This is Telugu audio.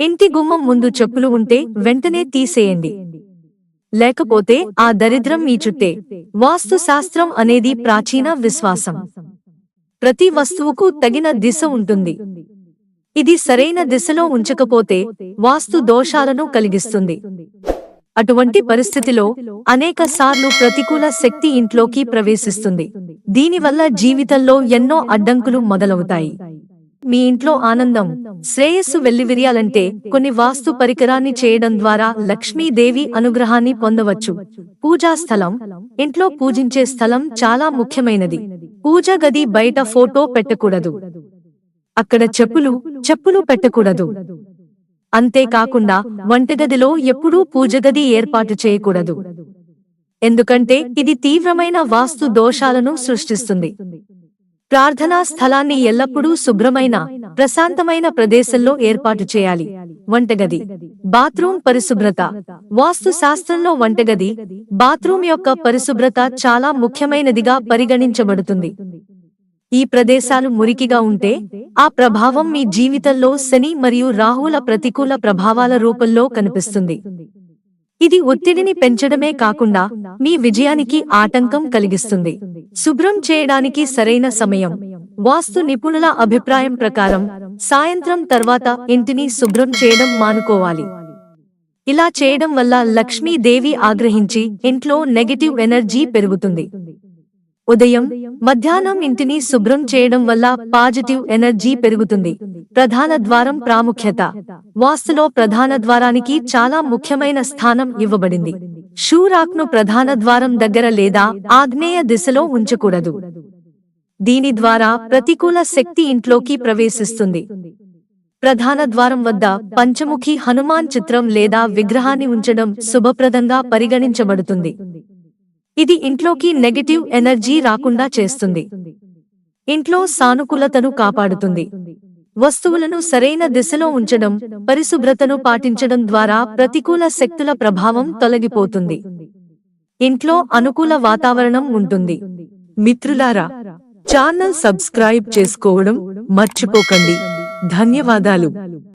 ఇంటి గుమ్మం ముందు చెప్పులు ఉంటే వెంటనే తీసేయండి. లేకపోతే ఆ దరిద్రం మీ చుట్టే. వాస్తు శాస్త్రం అనేది ప్రాచీన విశ్వాసం. ప్రతి వస్తువుకు తగిన దిశ ఉంటుంది. ఇది సరైన దిశలో ఉంచకపోతే వాస్తు దోషాలను కలిగిస్తుంది. అటువంటి పరిస్థితిలో అనేక సార్లు ప్రతికూల శక్తి ఇంట్లోకి ప్రవేశిస్తుంది. దీనివల్ల జీవితంలో ఎన్నో అడ్డంకులు మొదలవుతాయి. మీ ఇంట్లో ఆనందం. శ్రేయస్సు వెల్లివిరియాలంటే కొన్ని వాస్తు పరికరాన్ని చేయడం ద్వారా లక్ష్మీదేవి అనుగ్రహాన్ని పొందవచ్చు. పూజా స్థలం. ఇంట్లో పూజించే స్థలం చాలా ముఖ్యమైనది. పూజ గది బయట ఫోటో పెట్టకూడదు. అక్కడ చెప్పులు చెప్పులు పెట్టకూడదు. అంతేకాకుండా వంటగదిలో ఎప్పుడూ పూజగది ఏర్పాటు చేయకూడదు. ఎందుకంటే ఇది తీవ్రమైన వాస్తు దోషాలను సృష్టిస్తుంది. ప్రార్థనా స్థలాన్ని ఎల్లప్పుడూ శుభ్రమైన ప్రశాంతమైన ప్రదేశంలో ఏర్పాటు చేయాలి. వంటగది. బాత్రూం పరిశుభ్రత. వాస్తు శాస్త్రంలో వంటగది బాత్రూం యొక్క పరిశుభ్రత చాలా ముఖ్యమైనదిగా పరిగణించబడుతుంది. ఈ ప్రదేశాలు మురికిగా ఉంటే ఆ ప్రభావం మీ జీవితంలో శని మరియు రాహుల ప్రతికూల ప్రభావాల రూపంలో కనిపిస్తుంది. ఇది ఒత్తిడిని పెంచడమే కాకుండా మీ విజయానికి ఆటంకం కలిగిస్తుంది. శుభ్రం చేయడానికి సరైన సమయం. వాస్తు నిపుణుల అభిప్రాయం ప్రకారం సాయంత్రం తర్వాత ఇంటిని శుభ్రం చేయడం మానుకోవాలి. ఇలా చేయడం వల్ల లక్ష్మీదేవి ఆగ్రహించి ఇంట్లో నెగటివ్ ఎనర్జీ పెరుగుతుంది. ఉదయం మధ్యాహ్నం ఇంటిని శుభ్రం చేయడం వల్ల పాజిటివ్ ఎనర్జీ పెరుగుతుంది. ప్రధాన ద్వారం ప్రాముఖ్యత. వాస్తులో ప్రధాన ద్వారానికి చాలా ముఖ్యమైన స్థానం ఇవ్వబడింది. షూరాక్ను ప్రధాన ద్వారం దగ్గర లేదా ఆగ్నేయ దిశలో ఉంచకూడదు. దీని ద్వారా ప్రతికూల శక్తి ఇంట్లోకి ప్రవేశిస్తుంది. ప్రధాన ద్వారం వద్ద పంచముఖి హనుమాన్ చిత్రం లేదా విగ్రహాన్ని ఉంచడం శుభప్రదంగా పరిగణించబడుతుంది. ఇది ఇంట్లోకి నెగటివ్ ఎనర్జీ రాకుండా చేస్తుంది. ఇంట్లో సానుకూలతను కాపాడుతుంది. వస్తువులను సరైన దిశలో ఉంచడం పరిశుభ్రతను పాటించడం ద్వారా ప్రతికూల శక్తుల ప్రభావం తొలగిపోతుంది. ఇంట్లో అనుకూల వాతావరణం ఉంటుంది. మిత్రులారా ఛానల్ సబ్స్క్రైబ్ చేసుకోవడం మర్చిపోకండి. ధన్యవాదాలు.